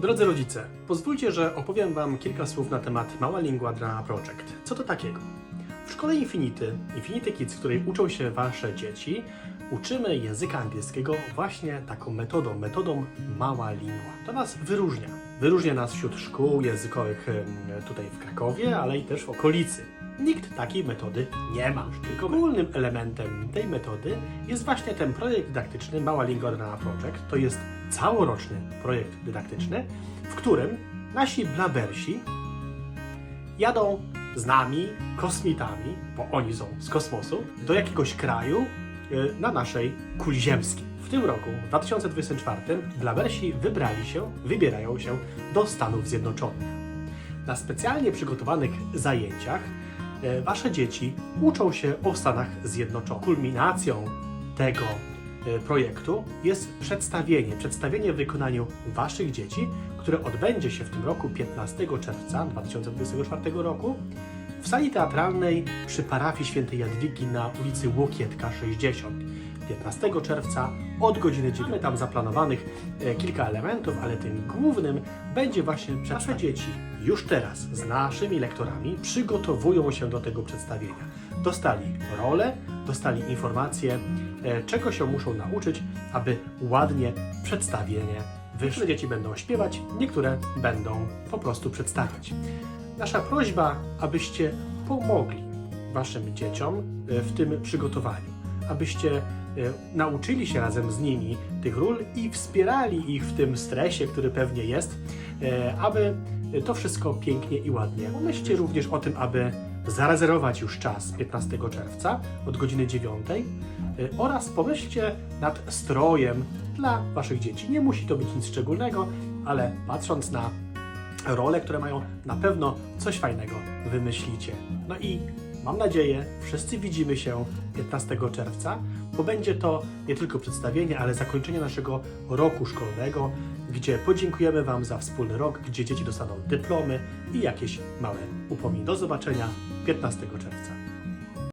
Drodzy rodzice, pozwólcie, że opowiem Wam kilka słów na temat Mała Lingua Drama Project. Co to takiego? W szkole Infinity, Infinity Kids, w której uczą się Wasze dzieci, uczymy języka angielskiego właśnie taką metodą, metodą Mała Lingua. To nas wyróżnia. Wyróżnia nas wśród szkół językowych tutaj w Krakowie, ale i też w okolicy. Nikt takiej metody nie ma. Tylko głównym elementem tej metody jest właśnie ten projekt dydaktyczny Mała Lingua Drama Project. To jest całoroczny projekt dydaktyczny, w którym nasi blabersi jadą z nami, kosmitami, bo oni są z kosmosu, do jakiegoś kraju na naszej kuli ziemskiej. W tym roku, w 2024, blabersi wybrali się, wybierają się do Stanów Zjednoczonych. Na specjalnie przygotowanych zajęciach e, wasze dzieci uczą się o Stanach Zjednoczonych. Kulminacją tego e, projektu jest przedstawienie, przedstawienie w wykonaniu waszych dzieci, które odbędzie się w tym roku 15 czerwca 2024 roku w sali teatralnej przy parafii świętej Jadwigi na ulicy Łokietka 60. 15 czerwca od godziny 9. Mamy tam zaplanowanych e, kilka elementów, ale tym głównym będzie właśnie nasze dzieci już teraz z naszymi lektorami przygotowują się do tego przedstawienia. Dostali rolę, dostali informacje, czego się muszą nauczyć, aby ładnie przedstawienie wyszło. Dzieci będą śpiewać, niektóre będą po prostu przedstawiać. Nasza prośba, abyście pomogli Waszym dzieciom e, w tym przygotowaniu, abyście e, nauczyli się razem z nimi tych ról i wspierali ich w tym stresie, który pewnie jest, e, aby to wszystko pięknie i ładnie. Pomyślcie również o tym, aby zarezerwować już czas 15 czerwca od godziny 9 e, oraz pomyślcie nad strojem dla Waszych dzieci. Nie musi to być nic szczególnego, ale patrząc na role, które mają na pewno coś fajnego wymyślicie. No i mam nadzieję, wszyscy widzimy się 15 czerwca, bo będzie to nie tylko przedstawienie, ale zakończenie naszego roku szkolnego, gdzie podziękujemy Wam za wspólny rok, gdzie dzieci dostaną dyplomy i jakieś małe upominy. Do zobaczenia 15 czerwca.